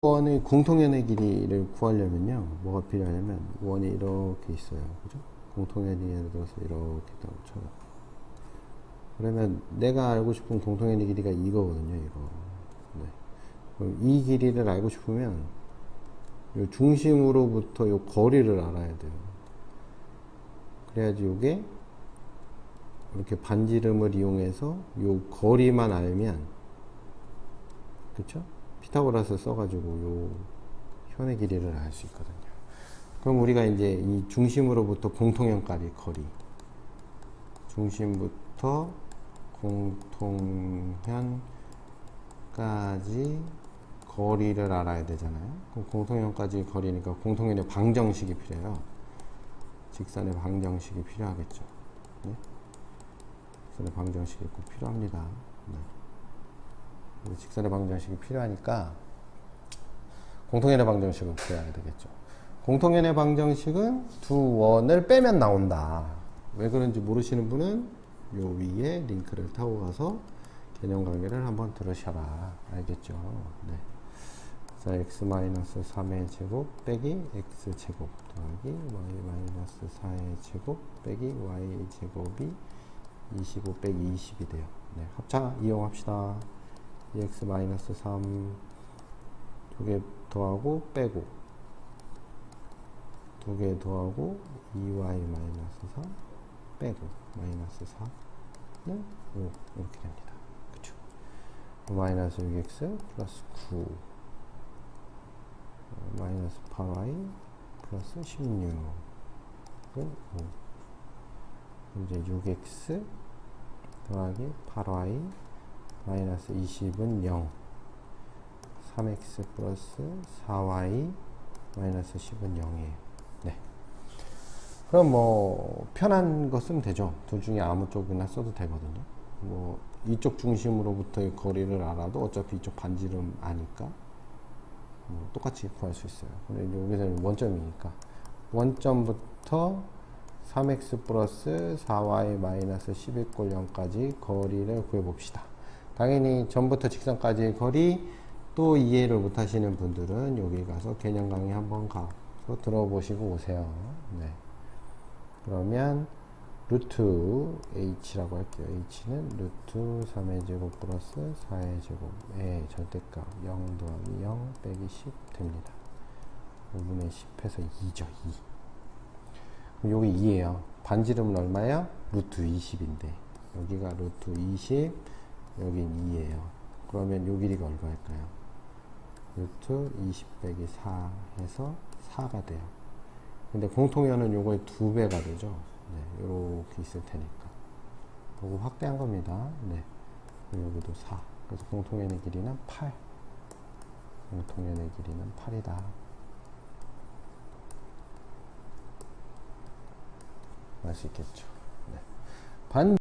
원의 공통연의 길이를 구하려면요 뭐가 필요하냐면 원이 이렇게 있어요. 그죠? 공통연의 예를 들어서 이렇게 딱 쳐요. 그러면 내가 알고 싶은 공통연의 길이가 이거거든요 이거. 네. 그럼 이 길이를 알고 싶으면 요 중심으로부터 요 거리를 알아야 돼요. 그래야지 요게 이렇게 반지름을 이용해서 요 거리만 알면 그쵸? 피타고라스 써가지고 요 현의 길이를 알 수 있거든요. 그럼 우리가 이제 이 중심으로부터 공통연까지 거리, 중심부터 공통현까지 거리를 알아야 되잖아요. 그럼 공통현까지 거리니까 공통현의 방정식이 필요해요. 직선의 방정식이 필요하겠죠. 네? 직선의 방정식이 꼭 필요합니다. 네. 직선의 방정식이 필요하니까 공통연의 방정식을 구해야 되겠죠. 공통연의 방정식은 두 원을 빼면 나온다. 왜 그런지 모르시는 분은 요 위에 링크를 타고 가서 개념 강의를 한번 들으셔라. 알겠죠? 네. 자, x-3의 제곱 빼기 x 제곱 더하기 y-4의 제곱 빼기 y 제곱이 25 빼기 20이 돼요. 네, 합차 이용합시다. 2x-3 두 개 더하고 빼고 두 개 더하고 2y-4 빼고 마이너스 4는 5 이렇게 됩니다. 그쵸? 마이너스 6x 플러스 9 어, 마이너스 8y 플러스 16은 5 이제 6x 더하기 8y 마이너스 20은 0 3x 플러스 4y 마이너스 10은 0이에요 네. 그럼 뭐 편한 거 쓰면 되죠. 둘 중에 아무 쪽이나 써도 되거든요. 뭐 이쪽 중심으로부터의 거리를 알아도 어차피 이쪽 반지름 아니까 뭐 똑같이 구할 수 있어요. 근데 여기서는 원점이니까. 원점부터 3x 플러스 4y 마이너스 10 이꼴 0까지 거리를 구해봅시다 당연히 전부터 직선까지의 거리 또 이해를 못 하시는 분들은 여기 가서 개념 강의 한번 가서 들어보시고 오세요. 네. 그러면 루트 h라고 할게요. h는 루트 3의 제곱 플러스 4의 제곱의 절대값 0 더하기 0 빼기 10 됩니다. 5분의 10에서 2죠. 2. 여기 2예요. 반지름은 얼마야? 루트 20인데 여기가 루트 20 여긴 2예요. 그러면 요 길이가 얼마일까요? 루트 20 빼기 4 해서 4가 돼요. 근데 공통연은 요거의 두 배가 되죠. 네, 요렇게 있을 테니까. 보고 확대한 겁니다. 네. 여기도 4. 그래서 공통연의 길이는 8. 공통연의 길이는 8이다. 알수 있겠죠. 네. 반